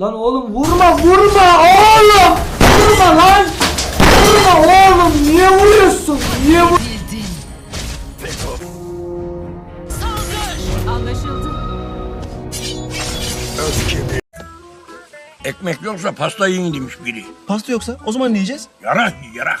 Lan oğlum vurma vurma oğlum. Vurma lan. Vurma oğlum. Niye vuruyorsun? Niye vur? Ekmek yoksa pasta yiyin demiş biri. Pasta yoksa o zaman ne yiyeceğiz? Yarak ye, yarak.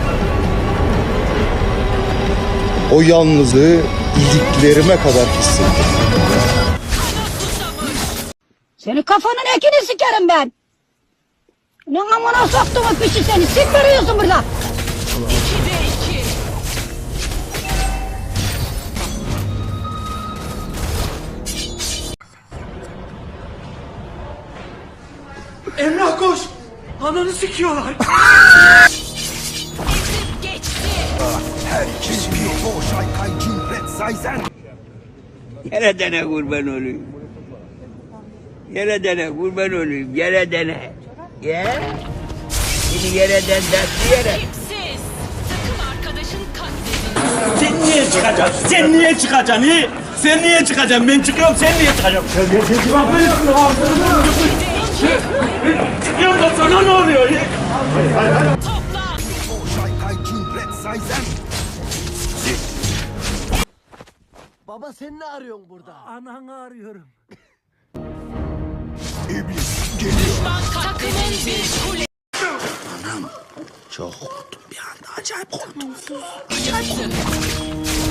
O yalnızlığı iliklerime kadar hissettim. Senin kafanın ekini sikerim ben. Ne amına soktum o pişi seni. Sik veriyorsun burada. İkide iki. Emrah koş. Ananı sikiyorlar. Ezip geçti. Yere dene kurban olayım. Yere dene kurban olayım. Yere dene. Ye. Seni yere den dertli yere. Tipsiz. Takım arkadaşın katledildi. Sen niye çıkacaksın? Sen niye çıkacaksın? Niye? Sen niye çıkacaksın? Ben çıkıyorum, sen niye çıkacaksın? Çıkıyorum da sana ne oluyor? Toplan. Baba sen ne arıyorsun burada? Ananı arıyorum. Düşman takımın bir kule. Çok korktum bir anda acayip korktum. Yıktı. Efsanevi.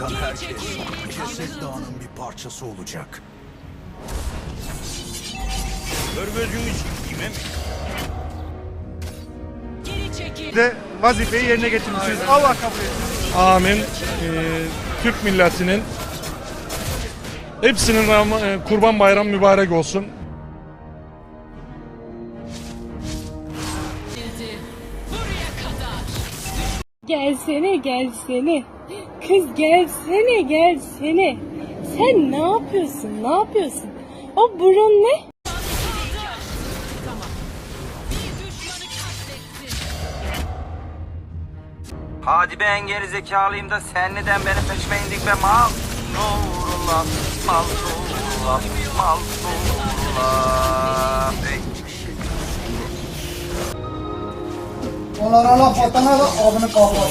Buma çıkan herkes ceset dağının bir parçası olacak. Kör gözünü sikeyim hem. Geri çekil. de vazifeyi yerine getirmişsiniz. Allah kabul etsin. Amin. Ee, Türk milletinin hepsinin Ram- e, kurban bayram mübarek olsun. Gelsene gelsene. Kız gelsene gelsene. Sen ne yapıyorsun ne yapıyorsun? O burun ne? Hadi ben geri zekalıyım da sen neden benim peşime indik be mal? Nurullah, mal nurullah, mal nurullah. Onlara laf atana da abini kapat.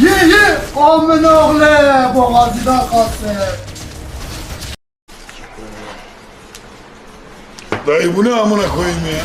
Ye ye amın oğlu kalsın. Dayı bu ne amına koyayım ya?